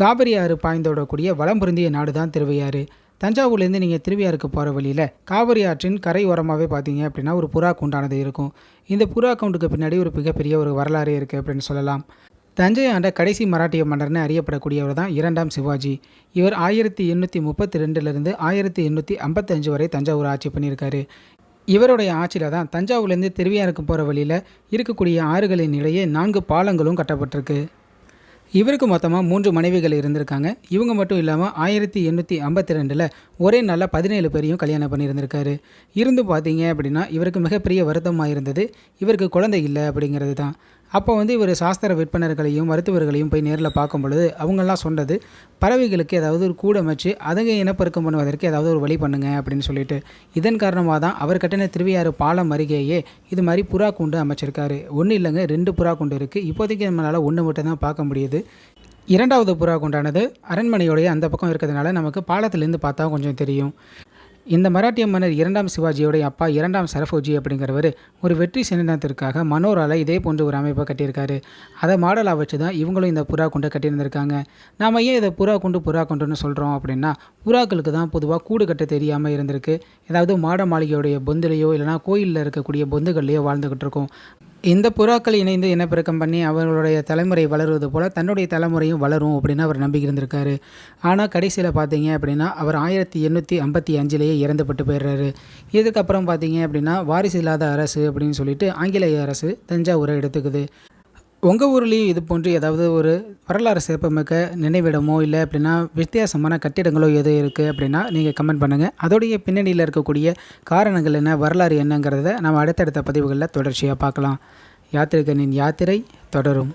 காவிரி ஆறு பாய்ந்தோடக்கூடிய வளம் பொருந்திய நாடு தான் திருவையாறு. தஞ்சாவூர்லேருந்து நீங்கள் திருவையாருக்கு போகிற வழியில் காவிரி ஆற்றின் கரை ஓரமாகவே பார்த்தீங்க அப்படின்னா ஒரு புறா கூண்டானது இருக்கும். இந்த புறா கவுண்டுக்கு பின்னாடி ஒரு மிகப்பெரிய ஒரு வரலாறு இருக்குது அப்படின்னு சொல்லலாம். தஞ்சை ஆண்ட கடைசி மராட்டிய மன்னர்னு அறியப்படக்கூடியவர் தான் இரண்டாம் சிவாஜி. இவர் ஆயிரத்தி எண்ணூற்றி முப்பத்தி ரெண்டுலேருந்து ஆயிரத்தி எண்ணூற்றி ஐம்பத்தஞ்சு வரை தஞ்சாவூர் ஆட்சி பண்ணியிருக்காரு. இவருடைய ஆட்சியில் தான் தஞ்சாவூர்லேருந்து திருவையாருக்கு போகிற வழியில் இருக்கக்கூடிய ஆறுகளின் இடையே நான்கு பாலங்களும் கட்டப்பட்டிருக்கு. இவருக்கு மொத்தமாக மூன்று மனைவிகள் இருந்திருக்காங்க. இவங்க மட்டும் இல்லாமல் ஆயிரத்தி எண்ணூற்றி ஐம்பத்தி ரெண்டில் ஒரே நாளில் பதினேழு பேரையும் கல்யாணம் பண்ணியிருந்திருக்காரு. இருந்து பார்த்தீங்க அப்படின்னா இவருக்கு மிகப்பெரிய வருத்தமாக இருந்தது. இவருக்கு குழந்தை இல்லை அப்படிங்கிறது தான் அப்போ வந்து இவர் சாஸ்திர விற்பனர்களையும் மருத்துவர்களையும் போய் நேரில் பார்க்கும் பொழுது அவங்கெல்லாம் சொன்னது பறவைகளுக்கு ஏதாவது ஒரு கூட அமைச்சு அதுங்க இனப்பெருக்கம் பண்ணுவதற்கு ஏதாவது ஒரு வழி பண்ணுங்க அப்படின்னு சொல்லிட்டு. இதன் காரணமாக தான் அவர் கட்டின திருவையாறு பாலம் அருகேயே இது மாதிரி புறா கூண்டு அமைச்சிருக்காரு. ஒன்றும் இல்லைங்க ரெண்டு புறா கூண்டு இருக்குது இப்போதைக்கு நம்மளால் ஒன்று மட்டும் தான் பார்க்க முடியுது. இரண்டாவது புறா கூண்டானது அரண்மனையோடைய அந்த பக்கம் இருக்கிறதுனால நமக்கு பாலத்திலேருந்து பார்த்தா கொஞ்சம் தெரியும். இந்த மராட்டிய மன்னர் இரண்டாம் சிவாஜியோடைய அப்பா இரண்டாம் சரஃபோஜி அப்படிங்கிறவர் ஒரு வெற்றி சின்னத்திற்காக மனோரால இதே போன்ற ஒரு அமைப்பை கட்டியிருக்காரு. அதை மாடலாக வச்சு தான் இவங்களும் இந்த புறா குண்டை கட்டியிருந்திருக்காங்க. நாம் ஏன் இதை புறா குண்டு புறா குண்டுன்னு சொல்கிறோம் அப்படின்னா புறாக்களுக்கு தான் பொதுவாக கூடு கட்ட தெரியாமல் இருந்திருக்கு. ஏதாவது மாட மாளிகையோடைய பொந்துலையோ இல்லைனா கோயிலில் இருக்கக்கூடிய பொந்துகள்லையோ வாழ்ந்துக்கிட்டு இருக்கும். இந்த புறாக்கள் இணைந்து இனப்பெருக்கம் பண்ணி அவர்களுடைய தலைமுறை வளருவது போல் தன்னுடைய தலைமுறையும் வளரும் அப்படின்னு அவர் நம்பி இருந்திருக்காரு. ஆனால் கடைசியில் பார்த்தீங்க அப்படின்னா அவர் ஆயிரத்தி எண்ணூற்றி ஐம்பத்தி அஞ்சுலேயே இறந்துபட்டு போயிடுறாரு. இதுக்கப்புறம் பார்த்தீங்க அப்படின்னா வாரிசு இல்லாத அரசு அப்படின்னு சொல்லிட்டு ஆங்கிலேய அரசு தஞ்சாவூரை எடுத்துக்குது. உங்கள் ஊர்லேயும் இது போன்று ஏதாவது ஒரு வரலாறு சிறப்புமிக்க நினைவிடமோ இல்லை அப்படின்னா வித்தியாசமான கட்டிடங்களோ எது இருக்குது அப்படின்னா நீங்கள் கமெண்ட் பண்ணுங்கள் அதோடைய பின்னணியில் இருக்கக்கூடிய காரணங்கள் என்ன வரலாறு என்னங்கிறத நம்ம அடுத்தடுத்த பதிவுகளில் தொடர்ச்சியாக பார்க்கலாம். யாத்திரிகனின் யாத்திரை தொடரும்.